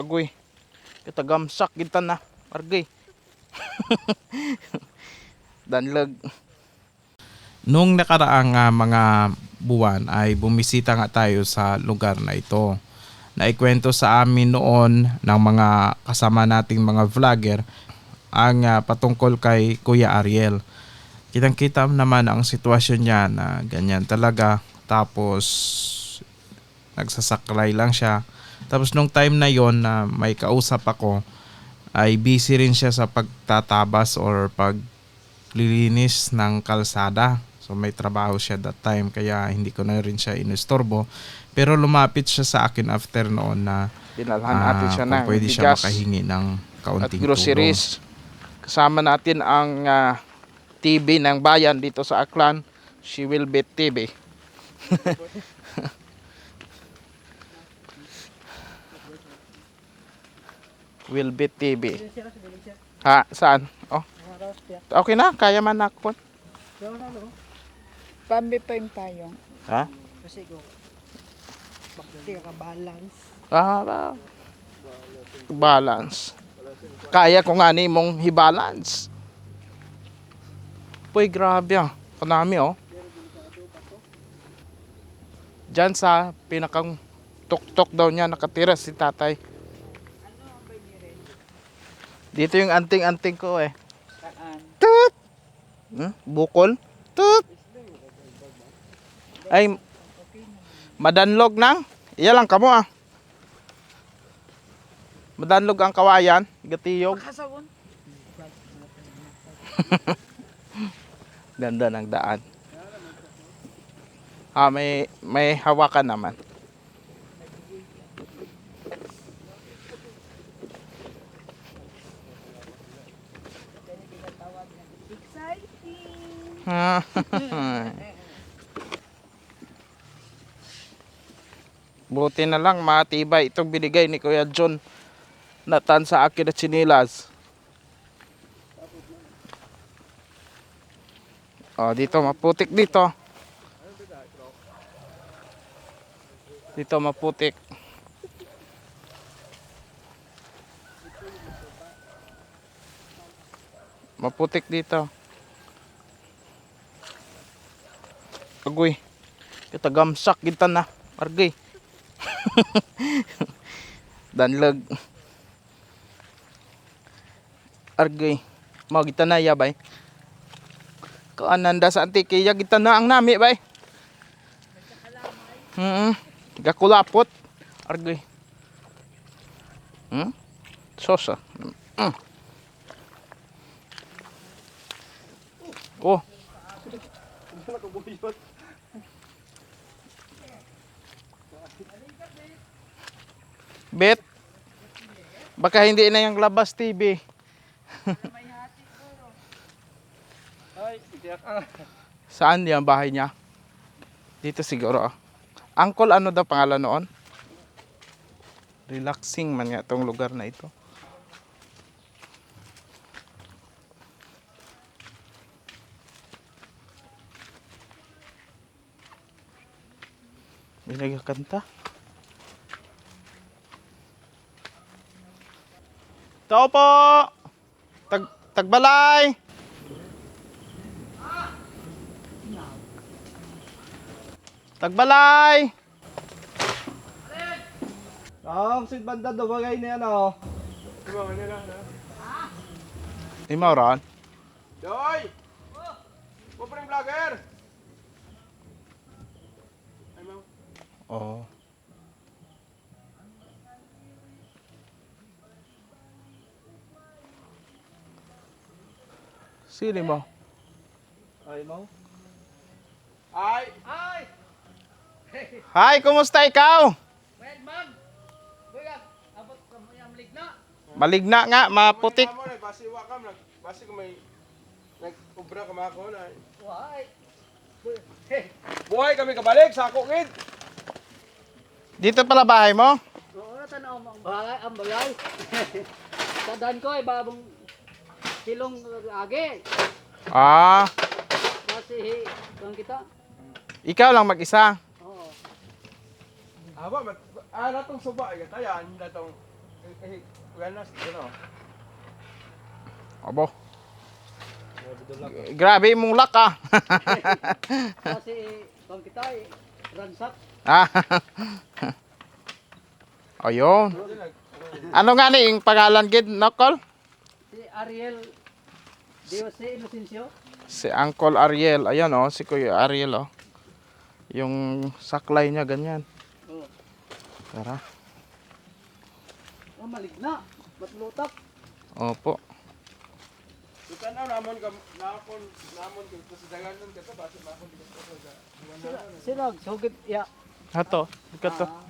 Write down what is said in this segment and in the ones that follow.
Agoy. Kita gamsak kita na. Argay. Danlag. Nung nakaraang ah, mga buwan ay bumisita nga tayo sa lugar na ito. Naikwento sa amin noon ng mga kasama nating mga vlogger ang ah, patungkol kay Kuya Ariel. Kitang-kita naman ang sitwasyon niya na ganyan talaga. Tapos nagsasaklay lang siya. Tapos nung time na yon na may kausap ako, ay busy rin siya sa pagtatabas or paglilinis ng kalsada. So may trabaho siya that time kaya hindi ko na rin siya inistorbo. Pero lumapit siya sa akin after noon na Dinalhan natin ah, siya kung ng pwede siya bigas makahingi ng at kaunting groceries. Kasama natin ang ah, TV ng bayan dito sa Aklan. She will be TV. will be TV. Ha, saan? Oh. Okay na, kaya man nakpon. Pambi pa yung payong. Ha? Kasi ko, bakit ka balance. Ah, ba. balance. Kaya ko nga ni mong hibalance. Uy, grabe ah. Kanami oh. Diyan sa pinakang tok-tok daw niya nakatira si tatay. Dito yung anting-anting ko eh. Saan? Tut! Hmm? Bukol? Tut! Ay, madanlog nang. Iya lang kamo ah. Madanlog ang kawayan, gatiyog. Kasawon. Ganda ng daan. Ah, may may hawakan naman. Buti na lang matibay itong binigay ni Kuya John natan sa akin at sinilas. Oh, dito maputik dito. Dito maputik. Maputik dito. Agoy. Kita gamsak kita na. Argay. Danlag. Argay. Mau kita na ya bay. Kaananda sa antikiya kita na ang nami bay. Hmm. Gakulapot. Argay. Hmm? Sosa. Hmm. Oh. Bet. Baka hindi na yung labas TV. Saan yung bahay niya? Dito siguro. ah. Uncle, ano daw pangalan noon? Relaxing man nga itong lugar na ito. May nagkakanta. Tao po! Tag tagbalay! Tagbalay! Ah, si banda do bagay ni ano. Imaw ron? Doy! Mo pa vlogger. Ay mo. Sino mo? Ay mo. Ay, ay. Hi, kumusta ikaw? Well, ma'am. Buya, abot ka mo yung ligna. Maligna nga, maputik. Na basi wa kam nag basi ko may nag-ubra ka mako na. Why? Buhay kami kabalik sa ako gid. Dito pala bahay mo? Oo, tanaw mo ang balay, ang balay. Tandaan ko ay babong silong agi. Ah, Kasi, kung kita. ikaw lang mag-isa. Oo. Aba, mat ah natong suba ay tayan natong Eh, eh, Buenas, ano? Abo. Grabe mong luck ah. Kasi kung kita eh, ransak. ah. Ayun. Ano nga ni yung pangalan gid Nokol? Ariel Dios si Inocencio. Si Uncle Ariel. Ayan oh, si Kuya Ariel oh. Yung saklay niya ganyan. Oh, Tara. oh maligna. Matlutak. Opo. Ito na namon ka namon namon ka sa dagan nun ka to base namon dito sa sa. Sila, sugit ya. Hato. Dito. Ah,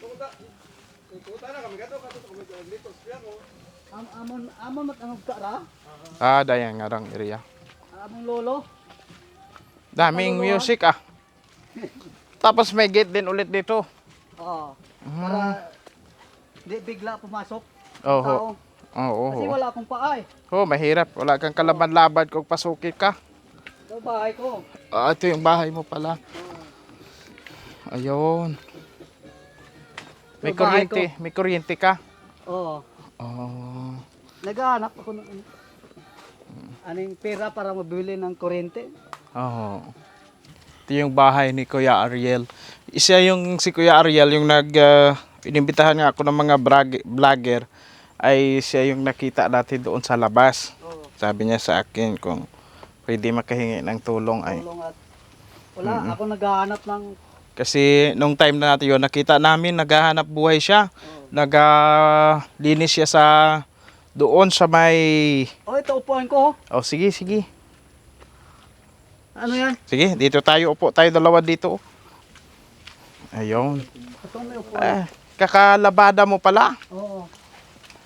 Tuta. Tuta na kami gato kato kami dito siya ko. Am amon amon mat ang kara. Ah, dayang ngarang area. Among lolo. Daming music ah. Tapos may gate din ulit dito. Oh. Para di bigla pumasok. Oo. Kasi Oh, wala akong paa eh. oh, mahirap. Wala kang kalaban-laban kung pasukin ka. Ito bahay ko. Ah, ito yung bahay mo pala. Ayun. May kuryente, may kuryente ka. Oo. Oh. Naghahanap ako ng aning pera para mabili ng kuryente. Oo. Ito yung bahay ni Kuya Ariel. Isa yung si Kuya Ariel yung nag ah, inimbitahan nga ako ng mga vlogger ay siya yung nakita natin doon sa labas. Oo. Sabi niya sa akin kung pwede makahingi ng tulong ay Tulong at wala ako naghahanap ng kasi nung time na natin yun nakita namin naghahanap buhay siya. Naglinis siya sa doon sa may Oh, ito upuan ko. Oh sige sige. Ano yan? Sige, dito tayo upo tayo dalawa dito. Ayun. Ito may upuan. Eh, kakalabada mo pala. Oo.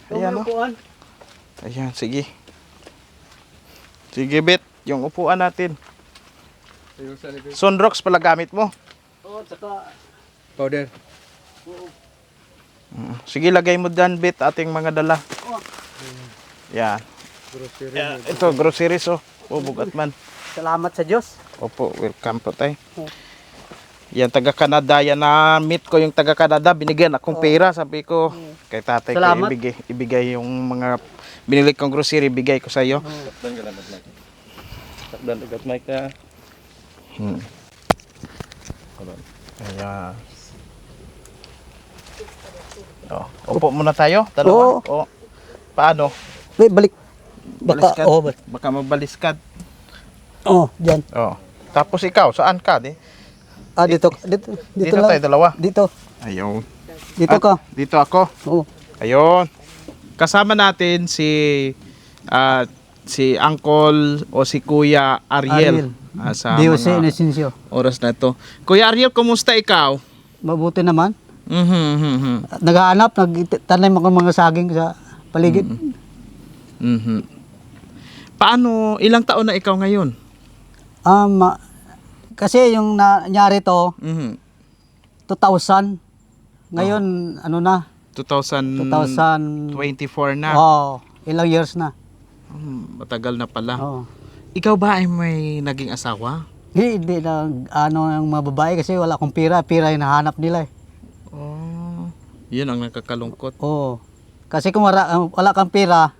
Ito Ayan, may oh. upuan. Ayan, sige. Sige, Bet. Yung upuan natin. Sunrocks pala gamit mo. Oo, tsaka Powder. oo. Mm. Sige, lagay mo dyan, Bet, ating mga dala. Oh. Yan. Grocery. Yan. Ito, groceries, oh. Bubugat man. Salamat sa Diyos. Opo, welcome po tayo. Oh. Yan, taga Canada. Yan na meet ko yung taga Canada. Binigyan akong pera. Sabi ko, kay tatay ko ibigay, ibigay yung mga binili kong grocery, bigay ko sa iyo. Takdan ka lang mic. Takdan ugat mic ka. Hmm. Ayan. Oh, upo muna tayo. Dalawa. Oh. Paano? Wait, balik. Baka, Baliskad? oh, ba- Baka mabaliskad. oh, dyan. Oh. Tapos ikaw, saan ka? Di? Ah, dito, dito, dito, Dito, lang. tayo dalawa. Dito, Ayun. dito Ah, ka. Dito ako. Oo. Ayun. Kasama natin si ah, si Uncle o si Kuya Ariel. Ariel. ah, sa Dios mga Inocencio. oras na to. Kuya Ariel, kumusta ikaw? Mabuti naman. Mhm, mhm, mhm. At Naghahanap, nagtanim ako ng mga saging sa paligid. Mhm. Paano, ilang taon na ikaw ngayon? Ah, ma- kasi yung nangyari to, Mhm. 2000. Ngayon, ano na, 2024 2000. na. Oh, ilang years na. Matagal na pala. Oh. Ikaw ba ay may naging asawa? Hindi na ano yung mga babae kasi wala akong pira, pira yung nahanap nila eh. Oh. Yun ang nakakalungkot. Oo. Kasi kung wala, wala kang pira,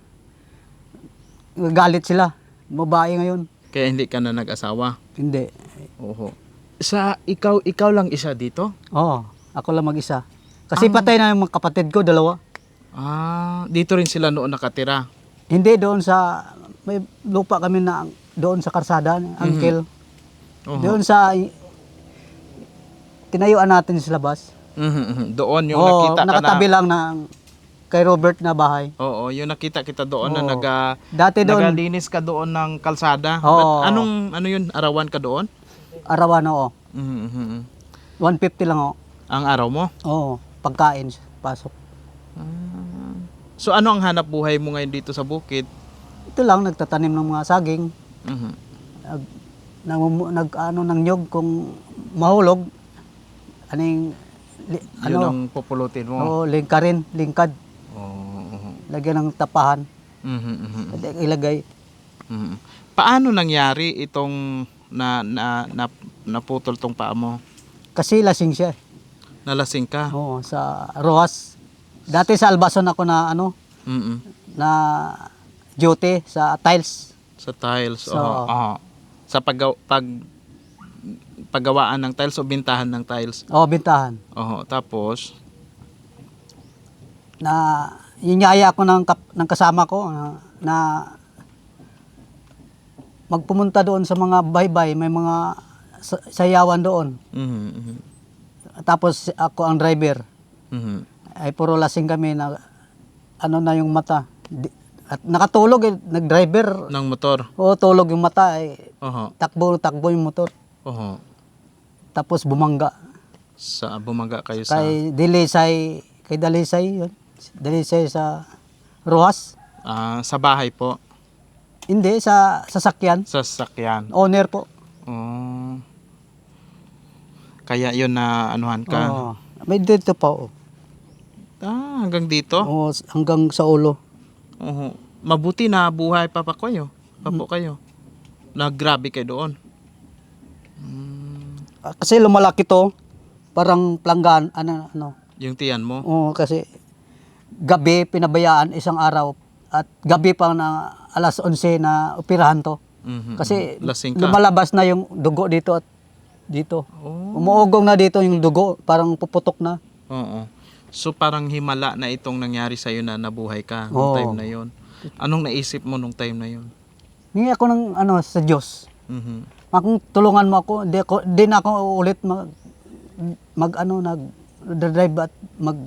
galit sila. Babae ngayon. Kaya hindi ka na nag-asawa. Hindi. Oho. Sa ikaw, ikaw lang isa dito? Oo. Ako lang mag-isa. Kasi patay na yung mga kapatid ko, dalawa. Ah, dito rin sila noon nakatira. Hindi doon sa, may lupa kami na doon sa karsada, uncle. Oho. Doon sa, tinayuan natin sa labas. Mhm, mhm. Doon yung Oo, nakita ka nakatabi na. lang ng kay Robert na bahay. Oo, yung nakita kita doon na Oo. naga Dati doon, nagalinis ka doon ng kalsada. Oo. Ba't anong ano yun? Arawan ka doon? arawan oo. Mhm, mhm, mhm. 150 lang oo. Ang araw mo? Oo, pagkain, pasok. So ano ang hanap buhay mo ngayon dito sa bukid? Ito lang, nagtatanim ng mga saging. Mhm. nag, nag, nag ano ng nyog kung mahulog aning li, Yun ano ang pupulutin mo. o lingkarin lingkad Oo. oo. lagyan ng tapahan Mhm, mhm, Pwede ilagay mhm. Paano nangyari itong na, na, na naputol tong paa mo? kasi lasing siya Nalasing ka? oo sa Rojas Dati sa Albason ako na ano, Mm-mm. na duty sa tiles. Sa tiles. So- oo, oo. Sa pag, pag paggawaan ng tiles o bintahan ng tiles. O, bintahan. Oo, tapos Na inyaya ako ng, kap- ng kasama ko na, na magpumunta doon sa mga baybay, may mga sa- sayawan doon. mhm, mhm, Tapos ako ang driver. mhm. Ay puro lasing kami na ano na yung mata. Di- At nakatulog eh, nag-driver. ng motor. Oo, tulog yung mata. Eh, Oo, takbo, takbo yung motor. oo. Tapos bumangga. Sa bumaga kayo sa Kay Dilisay, kay Dalisay, yun. Dalisay sa Rojas. ah, sa bahay po, Hindi, sa sasakyan. sa sasakyan. Owner po. Oh. Kaya yun na anuhan ka. Oo. May dito pa. Oh. Ah, hanggang dito. Oo, hanggang sa ulo. Oo. Mabuti na buhay pa pa kayo. Papo kayo. Naggrabe kayo doon. Ah, Kasi lumalaki to. Parang planggan. Ano, ano. Yung tiyan mo. Oo, kasi gabi pinabayaan isang araw. At gabi pa na alas 11 na operahan to. Mhm, Kasi lasing ka. lumalabas na yung dugo dito at dito. Oh. Umuugong na dito yung dugo, parang puputok na. Oo. So parang himala na itong nangyari sa na nabuhay ka nung Oo. time na yon. Anong naisip mo nung time na yon? Hingi ako ng ano sa Diyos. Mhm. Kung tulungan mo ako, di ako di na ako ulit mag mag ano nag drive at mag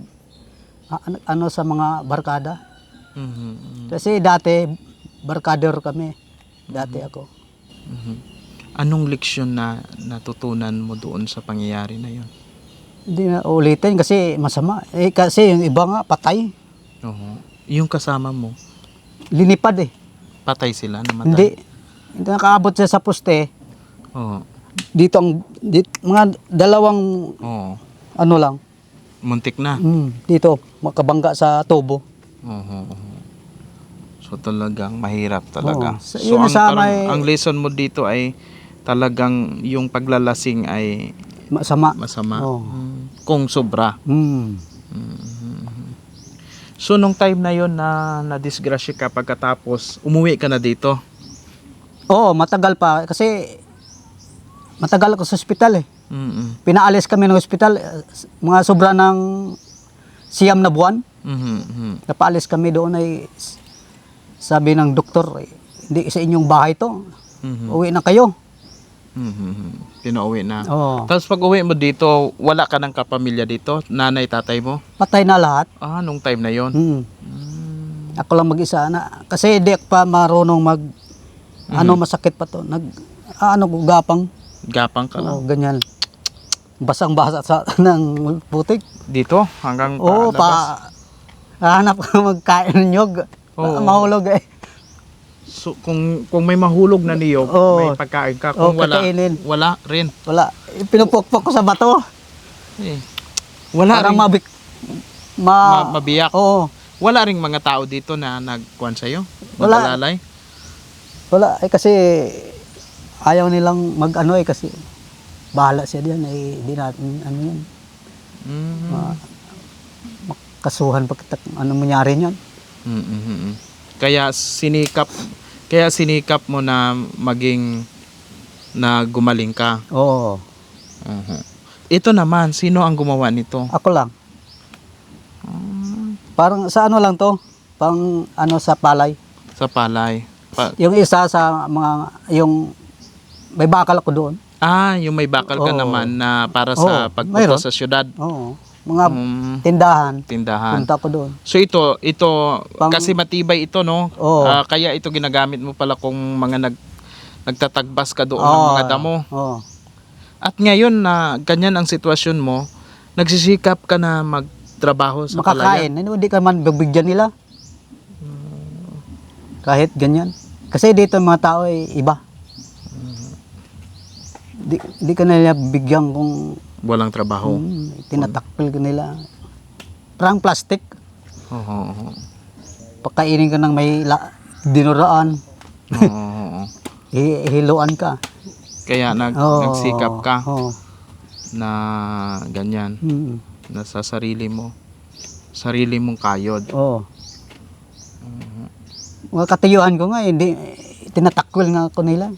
a- ano, ano sa mga barkada. Mhm, mhm, Kasi dati barkador kami. Dati ako. mhm. Anong leksyon na natutunan mo doon sa pangyayari na yon? Hindi na ulitin kasi masama. Eh, kasi yung iba nga patay. Oo. Yung kasama mo, Linipad eh. patay sila, namatay? Hindi. Hindi nakaabot siya sa poste. Oo. Dito ang dit, mga dalawang Oo. ano lang. Muntik na. Mm, dito makabangga sa tubo. Oo. oo. So talagang mahirap talaga. Oo. So, yun ang, sa parang- may- ang lesson mo dito ay talagang yung paglalasing ay Masama. masama. Mm. Kung sobra. Mm. So nung time na yon na na-disgrasya ka pagkatapos, umuwi ka na dito. Oo, matagal pa kasi matagal ako sa ospital eh. Mm. Pinaalis kami ng ospital mga sobra ng siyam na buwan. Mhm. mhm. Napaalis kami doon ay sabi ng doktor, eh, hindi sa inyong bahay to. Mhm. Uwi na kayo. Mhm. Pinauwi na. Oo. Tapos pag uwi mo dito, wala ka ng kapamilya dito? Nanay, tatay mo? Patay na lahat. Ah, nung time na yon. Mm. Ako lang mag-isa na kasi di ako pa marunong mag ano masakit pa to. Nag ah, ano gapang. Gapang ka lang. Oo, ganyan. Basang-basa sa ng putik. Dito? Hanggang Oo, pa hanap ka magkain ng nyog. Oo. Mahulog eh. So, kung kung may mahulog na niyog, Oo. may pagkain ka. Oo, Kung wala, kakainin. wala rin. Wala. Pinupukpok ko sa bato. Eh. Wala Parang rin. mabik ma, Ma- mabiyak. Oo. Wala ring mga tao dito na nagkuhan sa'yo? Wala. Nagkalalay? Wala eh kasi ayaw nilang mag-ano eh kasi bahala siya diyan eh di natin ano yan. Mm. Kasuhan pa kita kung ano mangyari niyan. Mm, mm, mm, mm. Kaya sinikap kaya sinikap mo na maging na gumaling ka. Oo. Mhm. Ito naman, sino ang gumawa nito? Ako lang. Parang sa ano lang to? Pang ano sa palay. Sa palay. Pa- Yung isa sa mga yung may bakal ako doon. ah, yung may bakal ka Oo. naman na para sa Oo, pagpunta mayroon. sa syudad. Oo. Mga Mm, tindahan. tindahan. Punta ko doon. So ito, ito Pang- kasi matibay ito no. Oo. Ah, kaya ito ginagamit mo pala kung mga nag nagtatagbas ka doon ng mga damo. Oo. At ngayon na ganyan ang sitwasyon mo, nagsisikap ka na magtrabaho sa Makakain. palayan. Ano, hindi ka man bibigyan nila. Kahit ganyan. Kasi dito mga tao ay iba. Di, di ka nila bigyan kung Walang trabaho. hmm, tinatakpil ka nila. Parang plastic. Oo. oo, Pagkainin ka ng may la, dinuraan. oo, oo, oo. hi- Hiluan ka. Kaya nag, Oo. nagsikap ka Oo. na ganyan, Hmm. na sa sarili mo. sarili mong kayod. Oo. Mga katiyuhan ko nga, hindi, tinatakwil nga ako nila.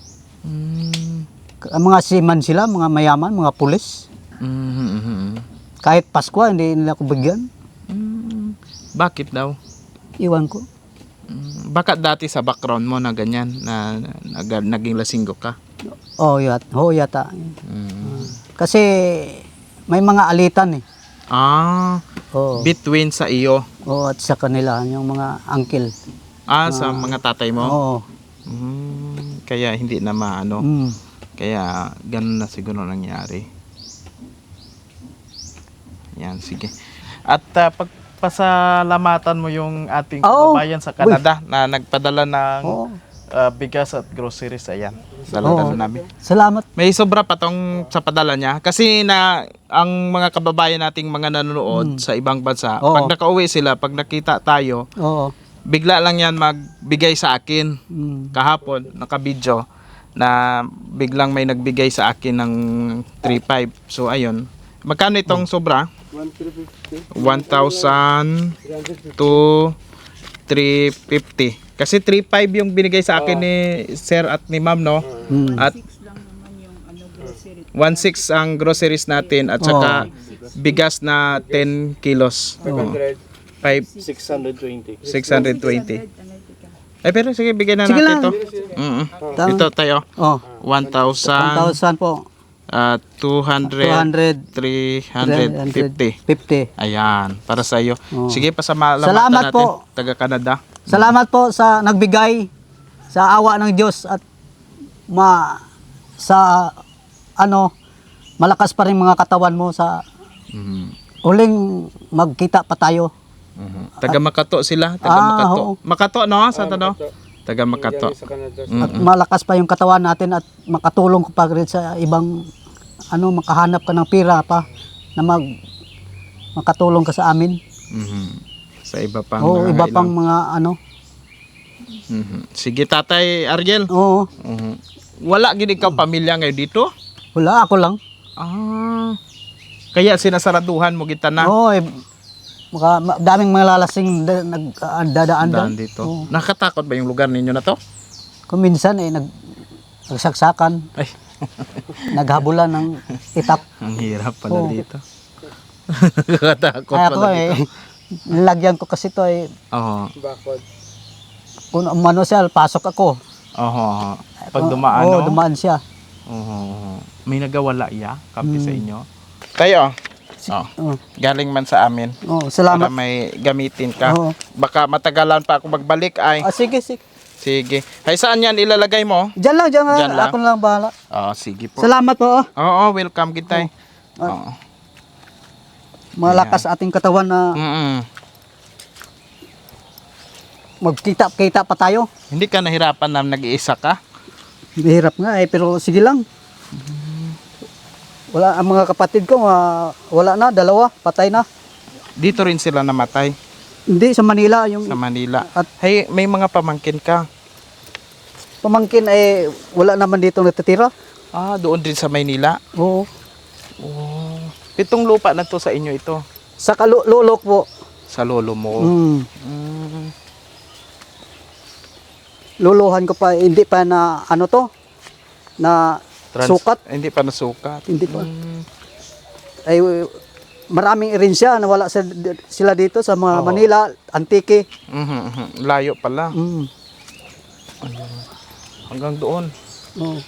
Mm. Mga seaman sila, mga mayaman, mga pulis. Mhm. Kahit Pasko, hindi nila ako bigyan. Mm. Bakit daw? Iwan ko. Mm. Baka dati sa background mo na ganyan na, nag- naging lasinggo ka. Oo, yat, oo yata. Mm. Kasi may mga alitan eh. Ah, Oo. between sa iyo. Oo, at sa kanila, yung mga uncle. Ah, sa mga tatay mo. Oo. Mm, kaya hindi na maano. Mm. Kaya ganun na siguro nangyari. Yan, sige. At uh, pagpasalamatan mo yung ating Oo. kababayan sa Canada na nagpadala ng Oo. uh, bigas at groceries. Ayan, dala-dala Oo. namin. Salamat. May sobra pa tong sa padala niya. Kasi na ang mga kababayan nating mga nanonood sa ibang bansa, Oo. pag nakauwi sila, pag nakita tayo, Oo. bigla lang yan magbigay sa akin Mm. kahapon nakabidyo na biglang may nagbigay sa akin ng 3.5 so ayun magkano itong sobra 1,000 to 350 kasi 3.5 yung binigay sa akin ni sir at ni ma'am no Mm. at 1.6 ang groceries natin at saka bigas na 10 kilos. 5 620. 620 ay pero sige bigyan na Sige natin lang. to mm Tama. ito tayo Oh, 1,000 1,000 po. Ah, 200 200, 350 50. ayan para sa iyo Oo. sige pasama Salamat natin po. taga Canada Salamat po sa nagbigay sa awa ng Diyos at ma sa ano malakas pa rin mga katawan mo sa Mhm. uling magkita pa tayo. Mhm. taga Makato sila taga Ah, Makato oo. Makato no sa no taga Makato Canada. At malakas pa yung katawan natin at makatulong pa rin sa ibang ano makahanap ka ng pira pa na mag makatulong ka sa amin. Mhm. sa iba pang Oo, iba nangangailangan. pang mga ano. Mhm. sige tatay Ariel Oo, Mhm. wala gid ikaw pamilya ngayon dito wala ako lang. ah kaya sinasaraduhan mo kita na Oo, eh, maka, ma- daming mga lalasing da, nagdadaan daan doon. dito Oo. nakatakot ba yung lugar ninyo na to Kung minsan eh, nag, nagsaksakan, ay naghabulan ng itap. ang hirap pala Oo. dito nakatakot Kaya ako pala eh, dito nilagyan ko kasi to eh, oo Bakod. kung umano siya, pasok ako. oo pag dumaan Oo, no? dumaan siya. Oo. May nagawala ya, kampi Hmm. sa inyo. Tayo. Oh, Oo. galing man sa amin. Para salamat. may gamitin ka. Oo. Baka matagalan pa ako magbalik ay. Ah, sige, sige. Sige. Ay saan yan ilalagay mo? Diyan lang, diyan, Diyan lang? Ako na lang bahala. Oh, sige po. Salamat po. oh. Oo, welcome kita. Oo. Malakas ating katawan na Mm-mm. magkita-kita pa tayo. Hindi ka nahirapan na nag-iisa ka? Mahirap nga eh, pero sige lang. Wala ang mga kapatid ko, ma- wala na, dalawa, patay na. Dito rin sila namatay Hindi sa Manila yung sa Manila. At- Hey, may mga pamangkin ka. pamangkin eh wala naman dito natitira. Ah, doon din sa Maynila. Oo. Oh. Pitong lupa na to sa inyo ito. Sa kalulok po. Sa lolo mo. Mm. Mm. Luluhan ko pa hindi pa na ano to na Trans- sukat, Hindi pa nasukat. hindi pa. Mm. Ay maraming rin siya nawala sa, sila dito sa mga Oo. Manila, Antique. Mhm, mhm. Layo pala. Mm. Hanggang doon. Oo.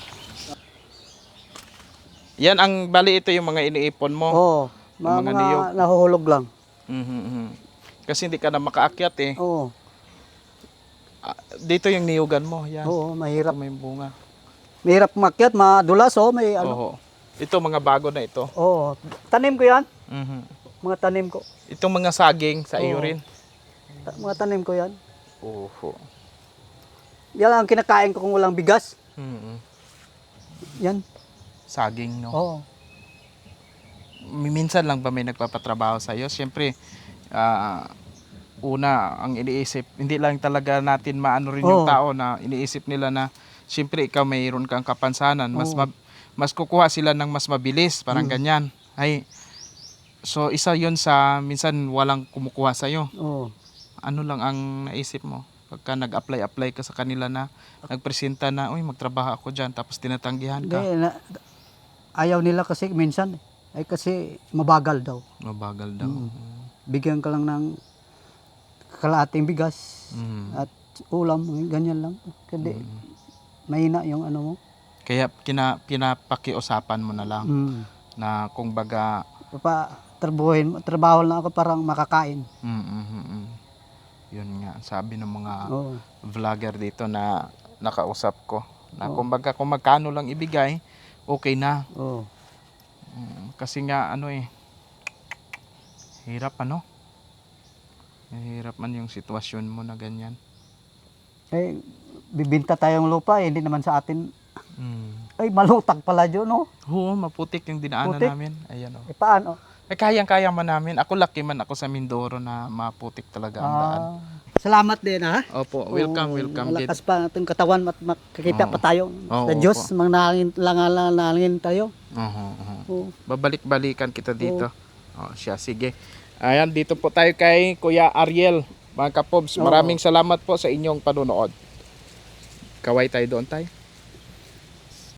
Yan ang bali ito yung mga iniipon mo. Oo. Mga, Mga mga niyog. nahuhulog lang. Mhm, mhm. Kasi hindi ka na makaakyat eh. Oo. Ah, Dito yung niyugan mo. Yan. Oo, mahirap. Ito may bunga. Mahirap makyat, madulas oh, may ano. Oo. Ito mga bago na ito. Oo. Tanim ko 'yan. Mhm. Mga tanim ko. Itong mga saging sa iyo Oo. rin. Ta- Mga tanim ko 'yan. Oho. Yan ang kinakain ko kung walang bigas. Mhm. Yan. Saging, no? Oo. minsan lang ba may nagpapatrabaho sa iyo? Siyempre, ah, una, ang iniisip, hindi lang talaga natin maano rin yung Oo. tao na iniisip nila na siyempre ikaw mayroon kang kapansanan, mas mab- mas kukuha sila ng mas mabilis, parang Mm. ganyan. Ay, So isa yon sa minsan walang kumukuha sa'yo. Oo. Ano lang ang naisip mo? Pagka nag-apply-apply ka sa kanila na nagpresenta na, uy, magtrabaho ako dyan, tapos tinatanggihan Hindi, ka. na, ayaw nila kasi minsan, ay kasi mabagal daw. Mabagal daw. Bigyan ka lang ng kalahating bigas Mm. at ulam, ganyan lang. Kasi mahina yung ano mo. Kaya kina, pinapakiusapan mo na lang Mm. na kung baga Pa, trabuhin, trabaho lang ako parang makakain. mm, mm, mm, mm. yun nga sabi ng mga Oo. vlogger dito na nakausap ko na kung baga kung magkano lang ibigay okay na Oo. Mm, kasi nga ano eh hirap ano hirap man yung sitwasyon mo na ganyan Eh, bibinta tayong lupa, eh, hindi naman sa atin. mm. Ay, malutag pala dyan, no? Oo, maputik yung dinaanan Putik? namin ayan oh. Eh, paano? Eh, kayang-kaya man namin. Ako laki man ako sa Mindoro na maputik talaga ang daan. Ah, salamat din, ha? Opo, welcome, welcome din. Malakas pa ating katawan at makikita Oo. pa tayo. Oo, sa Diyos, opo. manalangin lang nalangin tayo. Oho, oho. Oo. Babalik-balikan kita dito. Oh, siya, sige. Ayan, dito po tayo kay Kuya Ariel. Mga kapobs, maraming salamat po sa inyong panonood. Kaway tayo doon tayo.